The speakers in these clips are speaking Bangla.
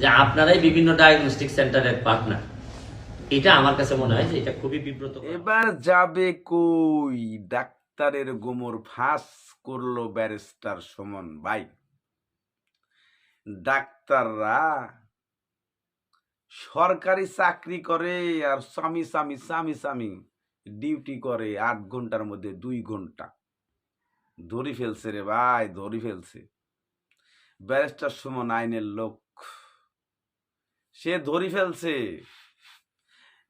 যে আপনারাই বিভিন্ন ডায়াগনস্টিক সেন্টারের পার্টনার এটা আমার কাছে মনে হয় যে এটা খুবই বিব্রত এবার যাবে কই? ডাক্তারের গোমর ফাঁস করল ব্যারিস্টার সুমন ভাই। ডাক্তাররা সরকারি চাকরি করে আর স্বামী স্বামী স্বামী স্বামী ডিউটি করে আট ঘণ্টার মধ্যে দুই ঘণ্টা। ধরি ফেলছে রে ভাই, ধরি ফেলছে। ব্যারিস্টার সুমন আইনের লোক সে ধরি ফেলছে।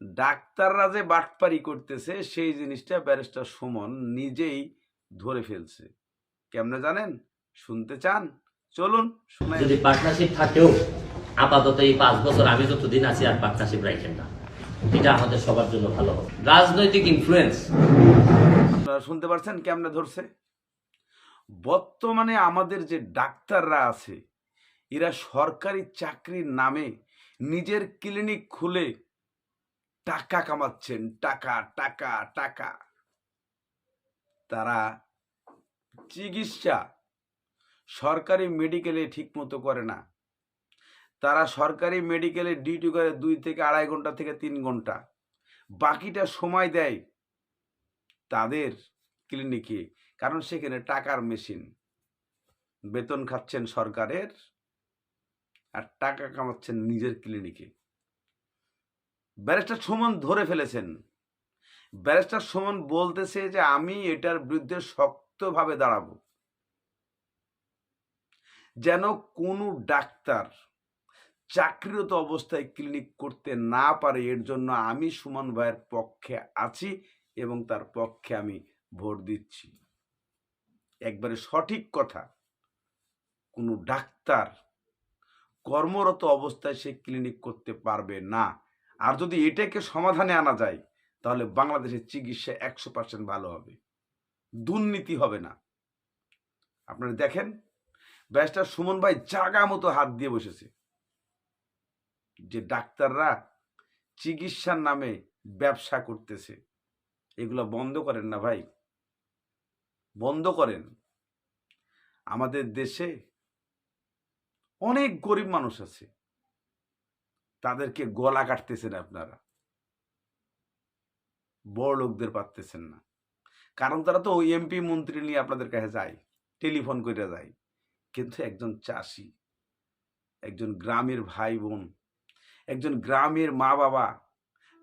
ডাক্তাররা যে বাটপারি করতেছে সেই জিনিসটা ব্যারিস্টার সুমন নিজেই ধরে ফেলছে। কেমনে জানেন? শুনতে চান? চলুন যদি পার্টনারশিপ থাকেও আপাতত এই পাঁচ বছর আমি যতদিন আছি আর পার্টনারশিপ রাখেন না। এটা আমাদের সবার জন্য ভালো হবে। রাজনৈতিক ইনফ্লুয়েন্স আপনারা শুনতে পারছেন কেমনে ধরছে? বর্তমানে আমাদের যে ডাক্তাররা আছে এরা সরকারি চাকরির নামে নিজের ক্লিনিক খুলে টাকা কামাচ্ছেন, টাকা টাকা টাকা। তারা চিকিৎসা সরকারি মেডিকেলে ঠিকমতো করে না। তারা সরকারি মেডিকেলে ডিউটি করে দুই থেকে আড়াই ঘণ্টা থেকে তিন ঘণ্টা। বাকিটা সময় দেয় তাদের ক্লিনিকে কারণ সেখানে টাকার মেশিন বেতন খাচ্ছেন সরকারের আর টাকা কামাচ্ছেন নিজের ক্লিনিকে। ব্যারিস্টার সুমন ধরে ফেলেছেন। ব্যারিস্টার সুমন বলতেছে যে, আমি এটার বিরুদ্ধে শক্তভাবে দাঁড়াবো। যেন কোনো ডাক্তার চাকরিরত অবস্থায় ক্লিনিক করতে না পারে, এর জন্য আমি সুমন ভাইয়ের পক্ষে আছি এবং তার পক্ষে আমি ভোট দিচ্ছি। একবারে সঠিক কথা। কোনো ডাক্তার কর্মরত অবস্থায় সে ক্লিনিক করতে পারবে না। আর যদি এটাকে সমাধানে আনা যায়, তাহলে বাংলাদেশের চিকিৎসা একশো পার্সেন্ট ভালো হবে। দুর্নীতি হবে না। আপনারা দেখেন, ব্যারিস্টার সুমন ভাই জাগা মতো হাত দিয়ে বসেছে। যে ডাক্তাররা চিকিৎসার নামে ব্যবসা করতেছে, এগুলো বন্ধ করেন না ভাই। বন্ধ করেন। আমাদের দেশে অনেক গরিব মানুষ আছে। তাদেরকে গলা কাটতেছেন আপনারা। বড় লোকদের পারতেছেন না। কারণ তারা তো ওই এমপি মন্ত্রী নিয়ে আপনাদের কাছে যায়, টেলিফোন করে যায়। কিন্তু একজন চাষি, একজন গ্রামের ভাই বোন একজন গ্রামের মা বাবা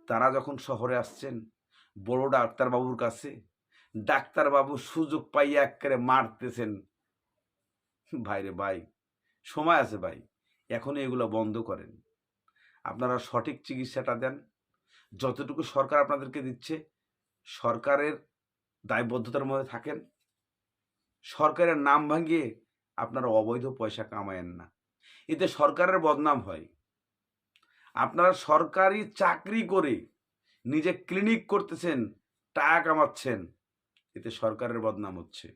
তারা যখন শহরে আসছেন, বড় ডাক্তারবাবুর কাছে, ডাক্তারবাবু সুযোগ পাইয়া একেবারে মারতেছেন। ভাইরে ভাই সময় আছে ভাই। এখনই এগুলো বন্ধ করেন। আপনারা সঠিক চিকিৎসাটা দেন। যতটুকু সরকার আপনাদেরকে দিচ্ছে, সরকারের দায়বদ্ধতার মধ্যে থাকেন। সরকারের নাম ভাঙিয়ে আপনারা অবৈধ পয়সা কামায়েন না। এতে সরকারের বদনাম হয়। আপনারা সরকারি চাকরি করে নিজে ক্লিনিক করতেছেন, টাকা কামাচ্ছেন, এতে সরকারের বদনাম হচ্ছে।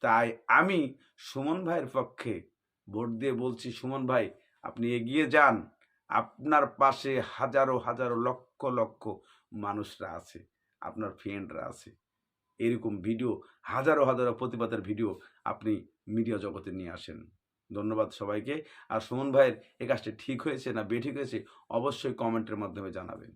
তাই আমি সুমন ভাইয়ের পক্ষে ভোট দিয়ে বলছি, সুমন ভাই, আপনি এগিয়ে যান। আপনার পাশে হাজারো হাজারো লক্ষ লক্ষ মানুষরা আছে, আপনার ফ্রেন্ডরা আছে। এরকম ভিডিও, হাজারো হাজারো প্রতিবাদের ভিডিও আপনি মিডিয়া জগতে নিয়ে আসেন। ধন্যবাদ সবাইকে। আর সুমন ভাইয়ের এ কাজটা ঠিক হয়েছে না বেঠিক হয়েছে, অবশ্যই কমেন্টের মাধ্যমে জানাবেন।